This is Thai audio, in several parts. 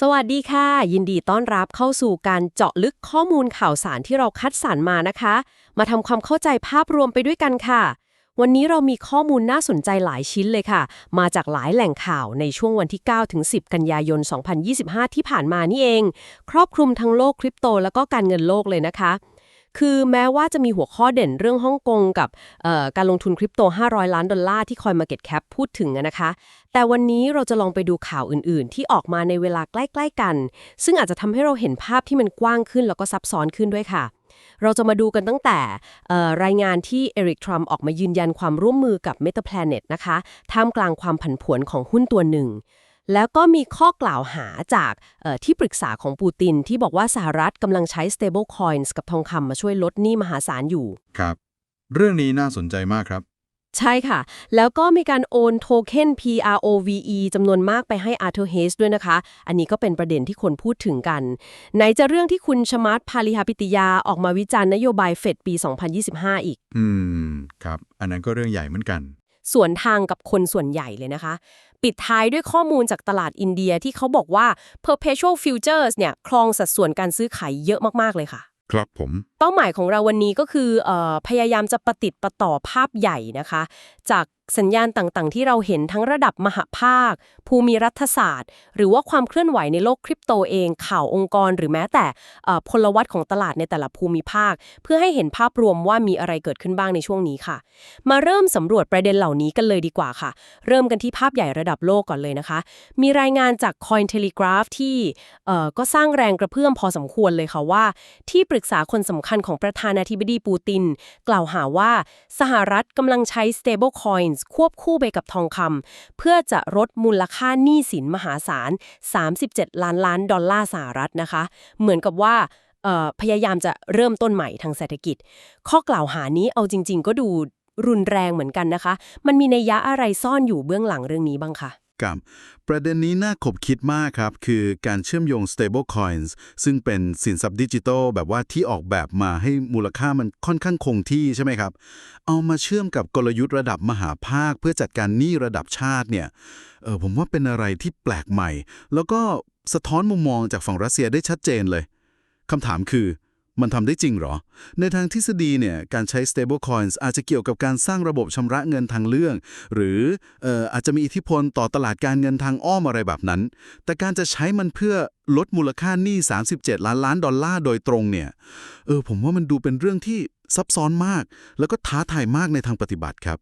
สวัสดีค่ะ ยินดีต้อนรับเข้าสู่การเจาะลึกข้อมูลข่าวสารที่เราคัดสรรมานะคะ มาทำความเข้าใจภาพรวมไปด้วยกันค่ะ วันนี้เรามีข้อมูลน่าสนใจหลายชิ้นเลยค่ะ มาจากหลายแหล่งข่าวในช่วงวันที่ 9 ถึง 10 กันยายน 2025 ที่ผ่านมานี่เอง ครอบคลุมทั้งโลกคริปโต แล้วก็การเงินโลกเลยนะคะ คือแม้ว่าจะมีหัวข้อเด่นเรื่องฮ่องกงกับการลงทุนคริปโต 500 ล้านดอลลาร์ที่คอยมาเก็ตแคปพูดถึงนะคะ แต่วันนี้เราจะลองไปดูข่าวอื่น ๆ ที่ออกมาในเวลาใกล้ ๆ กัน ซึ่งอาจจะทำให้เราเห็นภาพที่มันกว้างขึ้นแล้วก็ซับซ้อนขึ้นด้วยค่ะเราจะมาดูกันตั้งแต่รายงานที่เอริกทรัมออกมายืนยันความร่วมมือกับ Meta Planet นะคะ ท่ามกลางความผันผวนของหุ้นตัวหนึ่ง แล้วก็มีข้อกล่าวหาจากเอ่อที่ปรึกษาของปูตินที่บอกว่าสหรัฐกำลังใช้ stable coins กับทองคำมาช่วยลดหนี้มหาศาลอยู่ ครับ เรื่องนี้น่าสนใจมากครับ ใช่ค่ะ แล้วก็มีการโอนโทเค็น PROVE จำนวนมากไปให้ Arthur Hayes ด้วยนะคะ อันนี้ก็เป็นประเด็นที่คนพูดถึงกัน ไหนจะเรื่องที่คุณชมาร์ตพาลิหาปิติยาออกมาวิจารณ์นโยบายเฟดปี 2025 อีก อืม ครับ อันนั้นก็เรื่องใหญ่เหมือนกันสวนทางกับคนส่วนใหญ่เลยนะคะ ปิดท้ายด้วยข้อมูลจากตลาดอินเดียที่เขาบอกว่า perpetual futures เนี่ยครองสัดส่วนการซื้อขายเยอะมากๆเลยค่ะ ครับผม เป้าหมายของเราวันนี้ก็คือเออพยายามจะประติดประต่อภาพใหญ่นะคะ จากสัญญาณต่างๆ ที่เราเห็นทั้งระดับมหภาค ภูมิรัฐศาสตร์ หรือว่าความเคลื่อนไหวในโลกคริปโตเอง ข่าวองค์กร หรือแม้แต่พลวัตของตลาดในแต่ละภูมิภาค เพื่อให้เห็นภาพรวมว่ามีอะไรเกิดขึ้นบ้างในช่วงนี้ค่ะ มาเริ่มสำรวจประเด็นเหล่านี้กันเลยดีกว่าค่ะ เริ่มกันที่ภาพใหญ่ระดับโลกก่อนเลยนะคะ มีรายงานจาก Cointelegraph ที่ก็สร้างแรงกระเพื่อมพอสมควรเลยค่ะว่า ที่ปรึกษาคนสำคัญของประธานาธิบดีปูติน กล่าวหาว่าสหรัฐกำลังใช้ stable coins ควบคู่ไปกับทองคำเพื่อจะลดมูลค่าหนี้สินมหาศาล 37 ล้านล้านดอลลาร์สหรัฐนะคะ เหมือนกับว่าพยายามจะเริ่มต้นใหม่ทางเศรษฐกิจ ข้อกล่าวหานี้เอาจริง ๆ ก็ดูรุนแรงเหมือนกันนะคะ มันมีนัยยะอะไรซ่อนอยู่เบื้องหลังเรื่องนี้บ้างคะ กับ ประเด็นนี้น่าขบคิดมากครับ คือการเชื่อมโยง stable coins ซึ่งเป็นสินทรัพย์ดิจิทัลแบบว่าที่ออกแบบมาให้มูลค่ามันค่อนข้างคงที่ใช่ไหมครับ เอามาเชื่อมกับกลยุทธ์ระดับมหาภาค เพื่อจัดการหนี้ระดับชาติเนี่ยเออผมว่าเป็นอะไรที่แปลกใหม่ แล้วก็สะท้อนมุมมองจากฝั่งรัสเซียได้ชัดเจนเลยคำถามคือ มันทำได้จริงเหรอ ในทางทฤษฎีเนี่ย การใช้ stable coins อาจจะเกี่ยวกับการสร้างระบบชำระเงินทางเรื่องหรืออออาจจะมีอิทธิพลต่อตลาดการเงินทางอ้อมอะไรแบบนั้น แต่การจะใช้มันเพื่อลดมูลค่าหนี้ 37 ล้านล้านดอลลาร์โดยตรงเนี่ย เออ ผมว่ามันดูเป็นเรื่องที่ซับซ้อนมาก แล้วก็ท้าทายมากในทางปฏิบัติครับ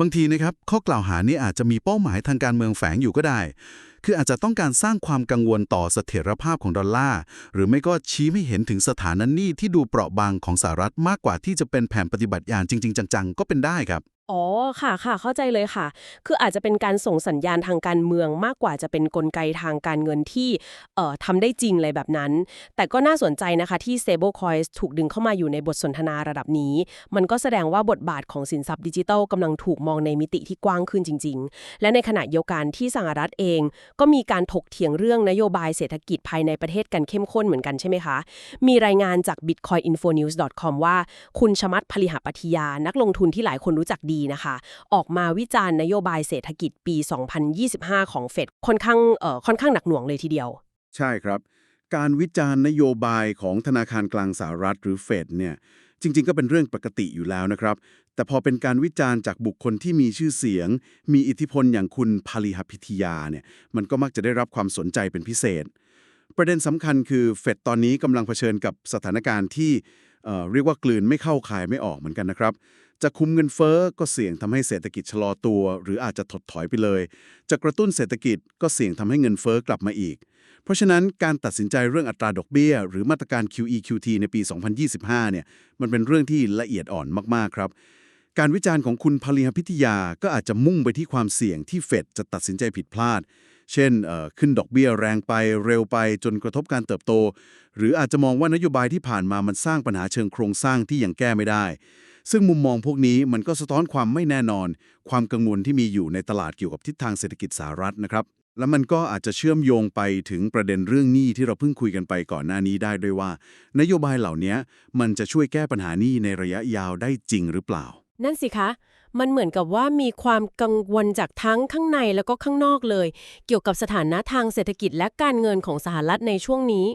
บางทีนะครับ ข้อกล่าวหานี้อาจจะมีเป้าหมายทางการเมืองแฝงอยู่ก็ได้ คืออาจจะต้องการสร้างความกังวลต่อเสถียรภาพของดอลลาร์ หรือไม่ก็ชี้ให้เห็นถึงสถานะหนี้ที่ดูเปราะบางของสหรัฐมากกว่าที่จะเป็นแผนปฏิบัติอย่างจริง ๆ จังๆ ก็เป็นได้ครับ อ๋อค่ะค่ะเข้าใจเลยค่ะ คืออาจจะเป็นการส่งสัญญาณทางการเมืองมากกว่าจะเป็นนกลไกทางการเงินที่เอ่อทำได้จริงเลยแบบนั้น แต่ก็น่าสนใจนะคะที่ stable coins ถูกดึงเข้ามาอยู่ในบทสนทนาระดับนี้ มันก็แสดงว่าบทบาทของสินทรัพย์ดิจิทัลกำลังถูกมองในมิติที่กว้างขึ้นจริง ๆ และในขณะเดียวกันที่สหรัฐเอง ก็มีการถกเถียงเรื่องนโยบายเศรษฐกิจภายในประเทศกันเข้มข้นเหมือนกันใช่ไหมคะ มีรายงานจาก bitcoininfonews.com ว่า คุณชมัตพลิหปฏิยานักลงทุนที่หลายคนรู้จักดีนะคะ ออกมาวิจารณ์นโยบายเศรษฐกิจปี 2025 ของเฟดค่อนข้างเอ่อค่อนข้างหนักหน่วงเลยทีเดียว ใช่ครับ การวิจารณ์นโยบายของธนาคารกลางสหรัฐหรือเฟดเนี่ยจริง ๆ ก็เป็นเรื่องปกติอยู่แล้วนะครับ แต่พอเป็นการวิจารณ์จากบุคคลที่มีชื่อเสียง มีอิทธิพลอย่างคุณพาลิหพิทยาเนี่ยมันก็มักจะได้รับความสนใจเป็นพิเศษ ประเด็นสำคัญคือเฟดตอนนี้กำลังเผชิญกับสถานการณ์ที่เเรียกว่ากลืนไม่เข้าคายไม่ออกเหมือนกันนะครับ จะคุมเงินเฟ้อก็เสี่ยงทำให้เศรษฐกิจชะลอตัว หรืออาจจะถดถอยไปเลย จะกระตุ้นเศรษฐกิจก็เสี่ยงทำให้เงินเฟ้อกลับมาอีก เพราะฉะนั้นการตัดสินใจเรื่องอัตราดอกเบี้ย หรือมาตรการ QE QT ในปี 2025 เนี่ยมันเป็นเรื่องที่ละเอียดอ่อนมากๆครับ การวิจารณ์ของคุณพลิหพิทยาก็อาจจะมุ่งไปที่ความเสี่ยงที่เฟดจะตัดสินใจผิดพลาด เช่นเอ่อขึ้นดอกเบี้ยแรงไปเร็วไปจนกระทบการเติบโต หรืออาจจะมองว่านโยบายที่ผ่านมามันสร้างปัญหาเชิงโครงสร้างที่ยังแก้ไม่ได้ ซึ่งมุมมองพวกนี้มันก็สะท้อนความไม่แน่นอน ความกังวลที่มีอยู่ในตลาดเกี่ยวกับทิศทางเศรษฐกิจสหรัฐนะครับ และมันก็อาจจะเชื่อมโยงไปถึงประเด็นเรื่องหนี้ที่เราเพิ่งคุยกันไปก่อนหน้านี้ได้ด้วยว่า นโยบายเหล่านี้มันจะช่วยแก้ปัญหาหนี้ในระยะยาวได้จริงหรือเปล่า นั่นสิคะ มันเหมือนกับว่ามีความกังวลจากทั้งข้างในแล้วก็ข้างนอกเลย เกี่ยวกับสถานะทางเศรษฐกิจและการเงินของสหรัฐในช่วงนี้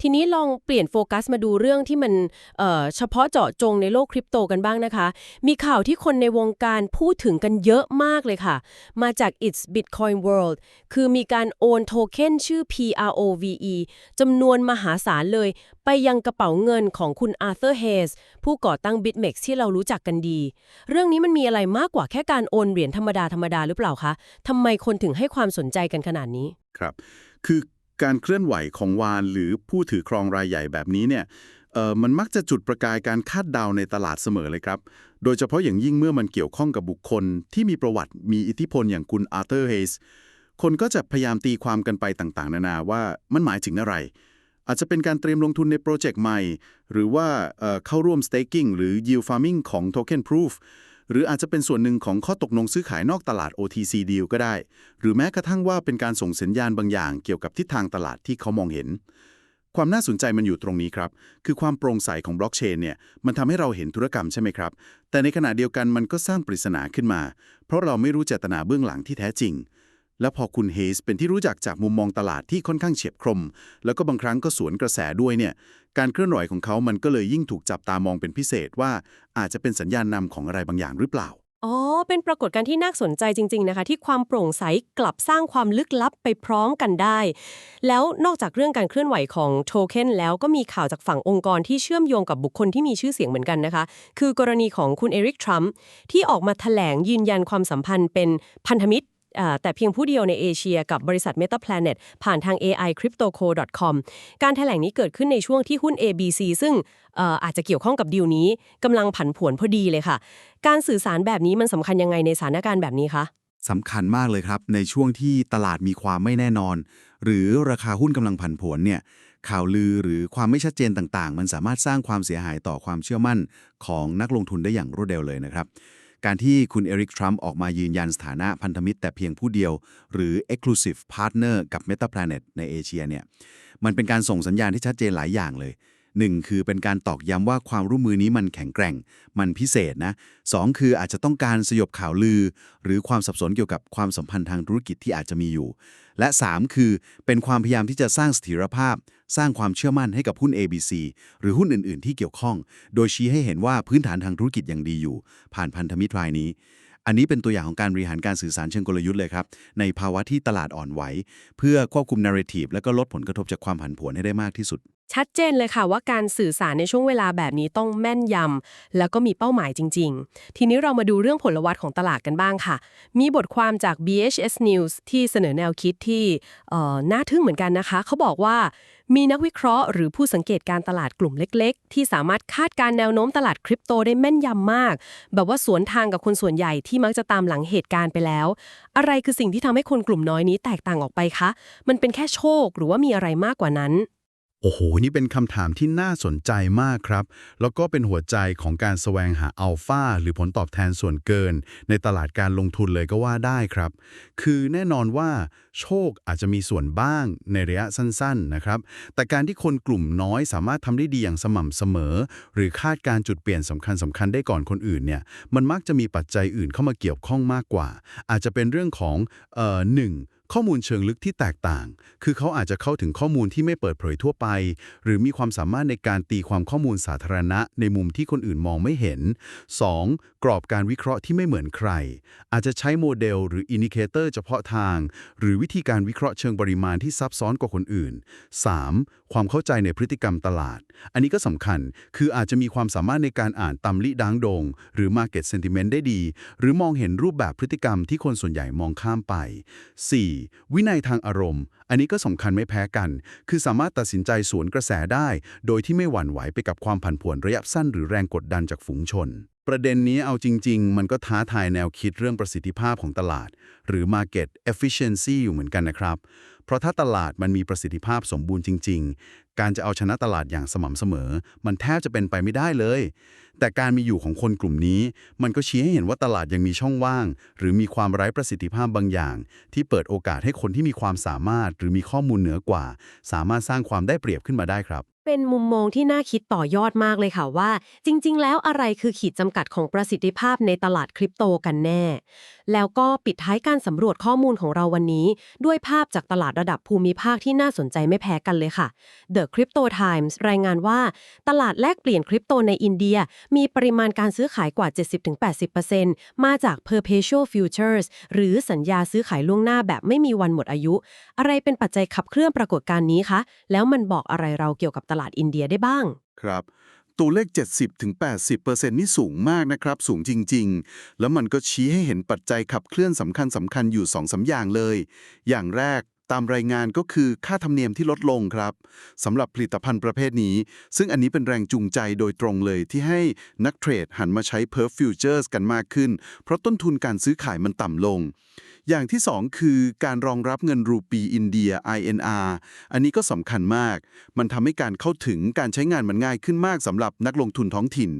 ทีนี้ลองเปลี่ยนโฟกัสมาดูเรื่องที่มันเอ่อเฉพาะเจาะจงในโลกคริปโตกันบ้างนะคะ มีข่าวที่คนในวงการพูดถึงกันเยอะมากเลยค่ะ มาจาก It's Bitcoin World คือมีการโอนโทเค็นชื่อ PROVE จำนวนมหาศาลเลย ไปยังกระเป๋าเงินของคุณอาร์เธอร์เฮสผู้ก่อตั้ง BitMEX ที่เรารู้จักกันดี เรื่องนี้มันมีอะไรมากกว่าแค่การโอนเหรียญธรรมดาธรรมดาหรือเปล่าคะทำไมคนถึงให้ความสนใจกันขนาดนี้ ครับ คือการเคลื่อนไหวของวานหรือผู้ถือครองรายใหญ่แบบนี้เนี่ยเอ่อมันมักจะจุดประกายการคาดเดาในตลาดเสมอเลยครับ โดยเฉพาะอย่างยิ่งเมื่อมันเกี่ยวข้องกับบุคคล ที่มีประวัติมีอิทธิพลอย่างคุณอาร์เธอร์เฮสคนก็จะพยายามตีความกันไปต่างๆ นานาว่ามันหมายถึงอะไร อาจจะเป็นการเตรียมลงทุนในโปรเจกต์ใหม่ หรือว่าเเข้าร่วม staking หรือ yield farming ของ token proof หรืออาจจะเป็นส่วนหนึ่งของข้อตกลงซื้อขายนอกตลาด OTC deal ก็ได้ หรือแม้กระทั่งว่าเป็นการส่งสัญญาณบางอย่างเกี่ยวกับทิศทางตลาดที่เขามองเห็น ความน่าสนใจมันอยู่ตรงนี้ครับ คือความโปร่งใสของบล็อกเชนเนี่ยมันทำให้เราเห็นธุรกรรมใช่ไหมครับ แต่ในขณะเดียวกันมันก็สร้างปริศนาขึ้นมา เพราะเราไม่รู้เจตนาเบื้องหลังที่แท้จริง และพอคุณเฮสเป็นที่รู้จักจากมุมมองตลาดที่ค่อนข้างเฉียบคม แล้วก็บางครั้งก็สวนกระแสด้วยเนี่ย การเคลื่อนไหวของเขามันก็เลยยิ่งถูกจับตามองเป็นพิเศษว่าอาจจะเป็นสัญญาณนำของอะไรบางอย่างหรือเปล่า อ๋อ เป็นปรากฏการณ์ที่น่าสนใจจริง ๆนะคะ ที่ความโปร่งใสกลับสร้างความลึกลับไปพร้อมกันได้ แล้วนอกจากเรื่องการเคลื่อนไหวของโทเค็นแล้วก็มีข่าวจากฝั่งองค์กรที่เชื่อมโยงกับบุคคลที่มีชื่อเสียงเหมือนกันนะคะ คือกรณีของคุณเอริกทรัมป์ที่ออกมาแถลงยืนยันความสัมพันธ์เป็นพันธมิตร แต่เพียงผู้เดียวในเอเชียกับบริษัท Meta Planet ผ่านทาง AI cryptoco.com การแถลงนี้เกิดขึ้นในช่วงที่หุ้น ABC ซึ่งเอ่ออาจจะเกี่ยวข้องกับดีลนี้กำลังผันผวนพอดีเลยค่ะ การสื่อสารแบบนี้มันสำคัญยังไงในสถานการณ์แบบนี้คะสำคัญมากเลยครับ ในช่วงที่ตลาดมีความไม่แน่นอน หรือราคาหุ้นกำลังผันผวนเนี่ยข่าวลือหรือความไม่ชัดเจนต่างๆ มันสามารถสร้างความเสียหายต่อความเชื่อมั่นของนักลงทุนได้อย่างรวดเร็วเลยนะครับ การที่คุณเอริก ทรัมป์ออกมายืนยันสถานะพันธมิตรแต่เพียงผู้เดียว หรือ exclusive partner กับ Meta Planet ในเอเชียเนี่ยมันเป็นการส่งสัญญาณที่ชัดเจนหลายอย่างเลยหนึ่งคือเป็นการตอกย้ำว่าความร่วมมือนี้มันแข็งแกร่ง มันพิเศษนะสองคืออาจจะต้องการสยบข่าวลือ หรือความสับสนเกี่ยวกับความสัมพันธ์ทางธุรกิจที่อาจจะมีอยู่ และสามคือเป็นความพยายามที่จะสร้างสถิรภาพ สร้างความเชื่อมั่นให้กับหุ้น ABC หรือหุ้นอื่น ๆ ที่เกี่ยวข้อง โดยชี้ให้เห็นว่าพื้นฐานทางธุรกิจยังดีอยู่ ผ่านพันธมิตรรายนี้ อันนี้เป็นตัวอย่างของการบริหารการสื่อสารเชิงกลยุทธ์เลยครับ ในภาวะที่ตลาดอ่อนไหว เพื่อควบคุมนาร์เรทีฟและก็ลดผลกระทบจากความผันผวนให้ได้มากที่สุด ชัดเจนเลยค่ะว่าการสื่อสารในช่วงเวลาแบบนี้ต้องแม่นยำแล้วก็มีเป้าหมายจริง ๆ ทีนี้เรามาดูเรื่องผลวัตของตลาดกันบ้างค่ะ มีบทความจาก BHS News ที่เสนอแนวคิดที่เอ่อน่าทึ่งเหมือนกันนะคะ เขาบอกว่ามีนักวิเคราะห์หรือผู้สังเกตการตลาดกลุ่มเล็ก ๆ ที่สามารถคาดการณ์แนวโน้มตลาดคริปโตได้แม่นยำมาก แบบว่าสวนทางกับคนส่วนใหญ่ที่มักจะตามหลังเหตุการณ์ไปแล้ว อะไรคือสิ่งที่ทำให้คนกลุ่มน้อยนี้แตกต่างออกไปคะ มันเป็นแค่โชคหรือว่ามีอะไรมากกว่านั้น โอ้โห นี่เป็นคำถามที่น่าสนใจมากครับ แล้วก็เป็นหัวใจของการแสวงหาอัลฟาหรือผลตอบแทนส่วนเกิน ในตลาดการลงทุนเลยก็ว่าได้ครับ คือแน่นอนว่าโชคอาจจะมีส่วนบ้างในระยะสั้นๆนะครับ แต่การที่คนกลุ่มน้อยสามารถทำได้ดีอย่างสม่ำเสมอ หรือคาดการณ์จุดเปลี่ยนสำคัญสำคัญๆได้ก่อนคนอื่นเนี่ย มันมักจะมีปัจจัยอื่นเข้ามาเกี่ยวข้องมากกว่า อาจจะเป็นเรื่องของเอ่อหนึ่ง ข้อมูลเชิงลึกที่แตกต่าง คือเขาอาจจะเข้าถึงข้อมูลที่ไม่เปิดเผยทั่วไป หรือมีความสามารถในการตีความข้อมูลสาธารณะ ในมุมที่คนอื่นมองไม่เห็น 2. กรอบการวิเคราะห์ที่ไม่เหมือนใคร อาจจะใช้โมเดลหรืออินดิเคเตอร์เฉพาะทาง หรือวิธีการวิเคราะห์เชิงปริมาณที่ซับซ้อนกว่าคนอื่น 3. ความเข้าใจในพฤติกรรมตลาด อันนี้ก็สำคัญ คืออาจจะมีความสามารถในการอ่านตำลิดังโดง หรือ Market Sentiment ได้ดี หรือมองเห็นรูปแบบพฤติกรรมที่คนส่วนใหญ่มองข้ามไป 4. วินัยทางอารมณ์ อันนี้ก็สำคัญไม่แพ้กัน คือสามารถตัดสินใจสวนกระแสได้ โดยที่ไม่หวั่นไหวไปกับความผันผวนระยะสั้นหรือแรงกดดันจากฝูงชน ประเด็นนี้เอาจริง ๆ มันก็ท้าทายแนวคิดเรื่องประสิทธิภาพของตลาด หรือ Market Efficiency อยู่เหมือนกันนะครับ เพราะถ้าตลาดมันมีประสิทธิภาพสมบูรณ์จริง ๆ การจะเอาชนะตลาดอย่างสม่ำเสมอ มันแทบจะเป็นไปไม่ได้เลย แต่การมีอยู่ของคนกลุ่มนี้ มันก็ชี้ให้เห็นว่าตลาดยังมีช่องว่าง หรือมีความไร้ประสิทธิภาพบางอย่าง ที่เปิดโอกาสให้คนที่มีความสามารถ หรือมีข้อมูลเหนือกว่า สามารถสร้างความได้เปรียบขึ้นมาได้ครับเป็นมุมมองที่น่าคิดต่อยอดมากเลยค่ะว่า จริง ๆ แล้วอะไรคือขีดจำกัดของประสิทธิภาพในตลาดคริปโตกันแน่ แล้วก็ปิดท้ายการสำรวจข้อมูลของเราวันนี้ ด้วยภาพจากตลาดระดับภูมิภาคที่น่าสนใจไม่แพ้กันเลยค่ะ The Crypto Times รายงานว่า ตลาดแลกเปลี่ยนคริปโตในอินเดีย มีปริมาณการซื้อขายกว่า 70-80%มาจาก perpetual futures หรือสัญญาซื้อขายล่วงหน้าแบบไม่มีวันหมดอายุ อะไรเป็นปัจจัยขับเคลื่อนปรากฏการณ์นี้คะแล้วมันบอกอะไรเราเกี่ยวกับตลาดอินเดียได้บ้าง ครับตัวเลข 70-80%นี่สูงมากนะครับ สูงจริง ๆ แล้วมันก็ชี้ให้เห็นปัจจัยขับเคลื่อนสำคัญสำคัญอยู่2อสาอย่างเลย อย่างแรก ตามรายงานก็คือค่าธรรมเนียมที่ลดลงครับสำหรับผลิตภัณฑ์ประเภทนี้ ซึ่งอันนี้เป็นแรงจูงใจโดยตรงเลยที่ให้นักเทรดหันมาใช้ Perf Futures กันมากขึ้น เพราะต้นทุนการซื้อขายมันต่ำลง อย่างที่ 2 คือการรองรับเงินรูปีอินเดีย INR อันนี้ก็สำคัญมาก มันทำให้การเข้าถึงการใช้งานมันง่ายขึ้นมากสำหรับนักลงทุนท้องถิ่น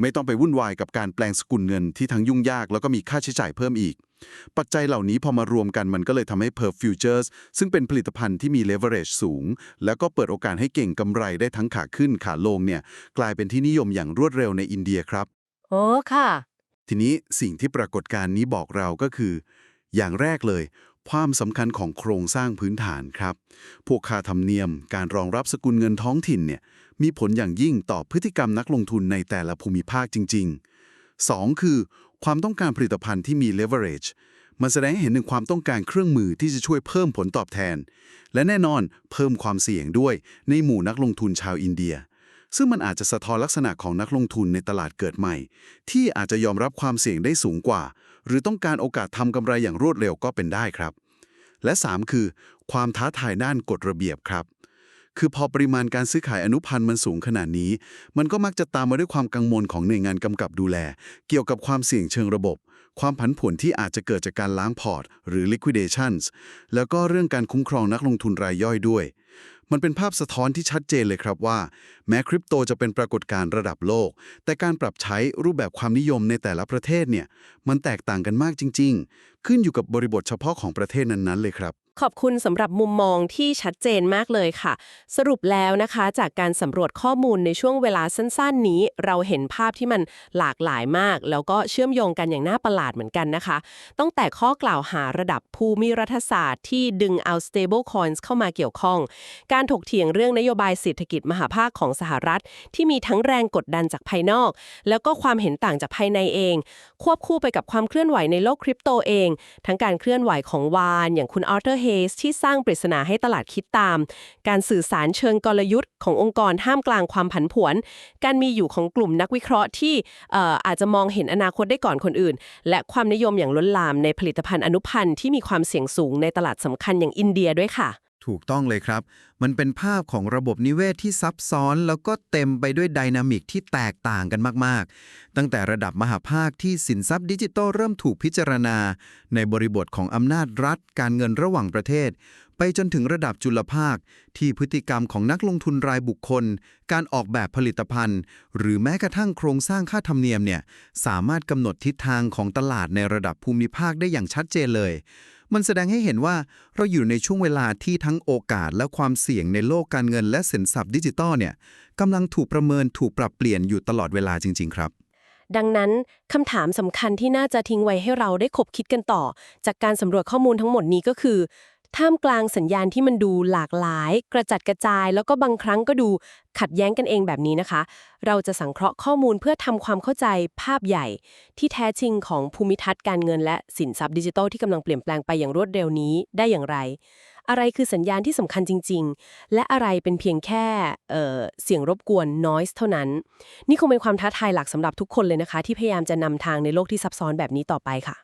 ไม่ต้องไปวุ่นวายกับการแปลงสกุลเงินที่ทั้งยุ่งยากแล้วก็มีค่าใช้จ่ายเพิ่มอีก ปัจจัยเหล่านี้พอมารวมกันมันก็เลยทำให้ Perf Futures ซึ่งเป็นผลิตภัณฑ์ที่มี leverage สูง แล้วก็เปิดโอกาสให้เก่งกำไรได้ทั้งขาขึ้นขาลงเนี่ยกลายเป็นที่นิยมอย่างรวดเร็วในอินเดียครับโอ้ค่ะ ทีนี้สิ่งที่ปรากฏการณ์นี้บอกเราก็คือ อย่างแรกเลย ความสำคัญของโครงสร้างพื้นฐานครับ พวกค่าธรรมเนียมการรองรับสกุลเงินท้องถิ่นเนี่ยมีผลอย่างยิ่งต่อพฤติกรรมนักลงทุนในแต่ละภูมิภาคจริง ๆ 2. คือ ความต้องการผลิตภัณฑ์ที่มี leverage มันแสดงให้เห็นถึงความต้องการเครื่องมือที่จะช่วยเพิ่มผลตอบแทน และแน่นอนเพิ่มความเสี่ยงด้วยในหมู่นักลงทุนชาวอินเดีย ซึ่งมันอาจจะสะท้อนลักษณะของนักลงทุนในตลาดเกิดใหม่ ที่อาจจะยอมรับความเสี่ยงได้สูงกว่า หรือต้องการโอกาสทำกำไรอย่างรวดเร็วก็เป็นได้ครับ และ 3 คือ ความท้าทายด้านกฎระเบียบครับ คือพอปริมาณการซื้อขายอนุพันธ์มันสูงขนาดนี้ มันก็มักจะตามมาด้วยความกังวลของหน่วยงานกำกับดูแล เกี่ยวกับความเสี่ยงเชิงระบบ ความผันผวนที่อาจจะเกิดจากการล้างพอร์ต หรือ liquidations แล้วก็เรื่องการคุ้มครองนักลงทุนรายย่อยด้วย มันเป็นภาพสะท้อนที่ชัดเจนเลยครับว่า แม้คริปโตจะเป็นปรากฏการณ์ระดับโลก แต่การปรับใช้รูปแบบความนิยมในแต่ละประเทศเนี่ยมันแตกต่างกันมากจริง ๆ ขึ้นอยู่กับบริบทเฉพาะของประเทศนั้นๆเลยครับ ขอบคุณสำหรับมุมมองที่ชัดเจนมากเลยค่ะ สรุปแล้วนะคะ จากการสำรวจข้อมูลในช่วงเวลาสั้น ๆ นี้ เราเห็นภาพที่มันหลากหลายมาก แล้วก็เชื่อมโยงกันอย่างน่าประหลาดเหมือนกันนะคะ ตั้งแต่ข้อกล่าวหาระดับภูมิรัฐศาสตร์ที่ดึงเอา stable coins เข้ามาเกี่ยวข้อง การถกเถียงเรื่องนโยบายเศรษฐกิจมหาภาคของสหรัฐ ที่มีทั้งแรงกดดันจากภายนอก แล้วก็ความเห็นต่างจากภายในเอง ควบคู่ไปกับความเคลื่อนไหวในโลกคริปโตเอง ทั้งการเคลื่อนไหวของวานอย่างคุณอาร์เธอร์เฮสที่สร้างปริศนาให้ตลาดคิดตาม การสื่อสารเชิงกลยุทธ์ขององค์กรห้ามกลางความผันผวน การมีอยู่ของกลุ่มนักวิเคราะห์ที่เอ่ออาจจะมองเห็นอนาคตได้ก่อนคนอื่น และความนิยมอย่างล้นหลามในผลิตภัณฑ์อนุพันธ์ที่มีความเสี่ยงสูงในตลาดสำคัญอย่างอินเดียด้วยค่ะ ถูกต้องเลยครับ มันเป็นภาพของระบบนิเวศที่ซับซ้อน แล้วก็เต็มไปด้วยไดนามิกที่แตกต่างกันมาก ๆ ตั้งแต่ระดับมหาภาคที่สินทรัพย์ดิจิทัลเริ่มถูกพิจารณา ในบริบทของอำนาจรัฐ การเงินระหว่างประเทศ ไปจนถึงระดับจุลภาค ที่พฤติกรรมของนักลงทุนรายบุคคล การออกแบบผลิตภัณฑ์ หรือแม้กระทั่งโครงสร้างค่าธรรมเนียมเนี่ยสามารถกำหนดทิศทางของตลาดในระดับภูมิภาคได้อย่างชัดเจนเลย มันแสดงให้เห็นว่าเราอยู่ในช่วงเวลาที่ทั้งโอกาสและความเสี่ยงในโลกการเงินและสินทรัพย์ดิจิตอลเนี่ยกำลังถูกประเมินถูกปรับเปลี่ยนอยู่ตลอดเวลาจริง ๆ ครับ ดังนั้นคำถามสำคัญที่น่าจะทิ้งไว้ให้เราได้คบคิดกันต่อ จากการสำรวจข้อมูลทั้งหมดนี้ก็คือ ท่ามกลางสัญญาณที่มันดูหลากหลาย กระจัดกระจาย แล้วก็บางครั้งก็ดูขัดแย้งกันเองแบบนี้นะคะ เราจะสังเคราะห์ข้อมูลเพื่อทำความเข้าใจภาพใหญ่ ที่แท้จริงของภูมิทัศน์การเงิน และสินทรัพย์ดิจิทัลที่กำลังเปลี่ยนแปลงไปอย่างรวดเร็วนี้ได้อย่างไร อะไรคือสัญญาณที่สำคัญจริง ๆ และอะไรเป็นเพียงแค่เเสียงรบกวน noise เท่านั้น นี่คงเป็นความท้าทายหลักสำหรับทุกคนเลยนะคะ ที่พยายามจะนำทางในโลกที่ซับซ้อนแบบนี้ต่อไปค่ะ